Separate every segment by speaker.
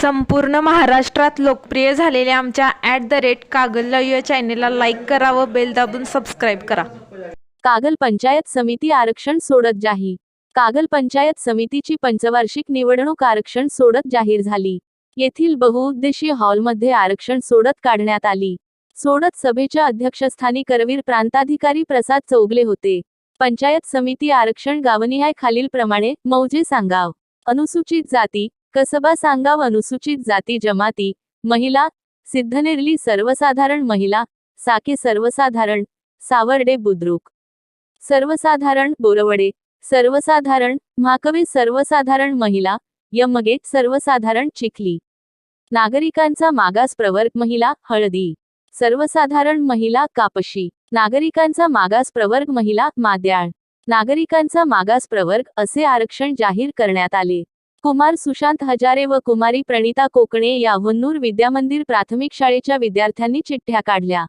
Speaker 1: संपूर्ण महाराष्ट्रात लोकप्रिय झालेल्या आमच्या ॲट द रेट कागल या चॅनेलला लाईक करा व बेल दाबून सबस्क्राईब करा.
Speaker 2: कागल पंचायत समिती आरक्षण सोडत जाही. कागल पंचायत समितीची पंचवार्षिक निवडणूक आरक्षण सोडत जाहीर झाली. येथील बहुउद्देशीय हॉलमध्ये आरक्षण सोडत काढण्यात आली. सोडत सभेच्या अध्यक्षस्थानी करवीर प्रांताधिकारी प्रसाद चौगले होते. पंचायत समिती आरक्षण गावनिहाय खालील प्रमाणे मौजे सांगाव. अनुसूचित जाती कसबा सांगाव अनुसूचित जाती जमाती महिला सिद्धनेरली सर्वसाधारण महिला साके सर्वसाधारण सावर्डे बुद्रुक. सर्वसाधारण बोरवडे सर्वसाधारण म्हाकवे सर्वसाधारण महिला यमगे सर्वसाधारण चिखली. नागरिकांचा मागास प्रवर्ग महिला हळदी. सर्वसाधारण महिला कापशी. नागरिकांचा मागास प्रवर्ग महिला माद्याळ. नागरिकांचा मागास प्रवर्ग असे आरक्षण जाहीर करण्यात आले. कुमार सुशांत हजारे व कुमारी प्रणिता कोकणे या हुन्नूर विद्यामंदिर प्राथमिक शाळेच्या विद्यार्थ्यांनी चिठ्ठ्या काढल्या.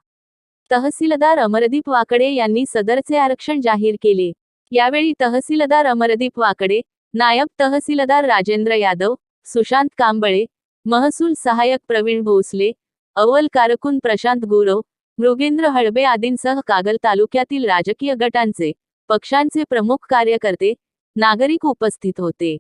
Speaker 2: तहसीलदार अमरदीप वाकडे यांनी सदरचे आरक्षण जाहीर केले. यावेळी तहसीलदार अमरदीप वाकडे नायब तहसीलदार राजेंद्र यादव सुशांत कांबळे महसूल सहाय्यक प्रवीण भोसले अव्वल कारकून प्रशांत गुरव मृगेंद्र हळबे आदींसह कागल तालुक्यातील राजकीय गटांचे पक्षांचे प्रमुख कार्यकर्ते नागरिक उपस्थित होते.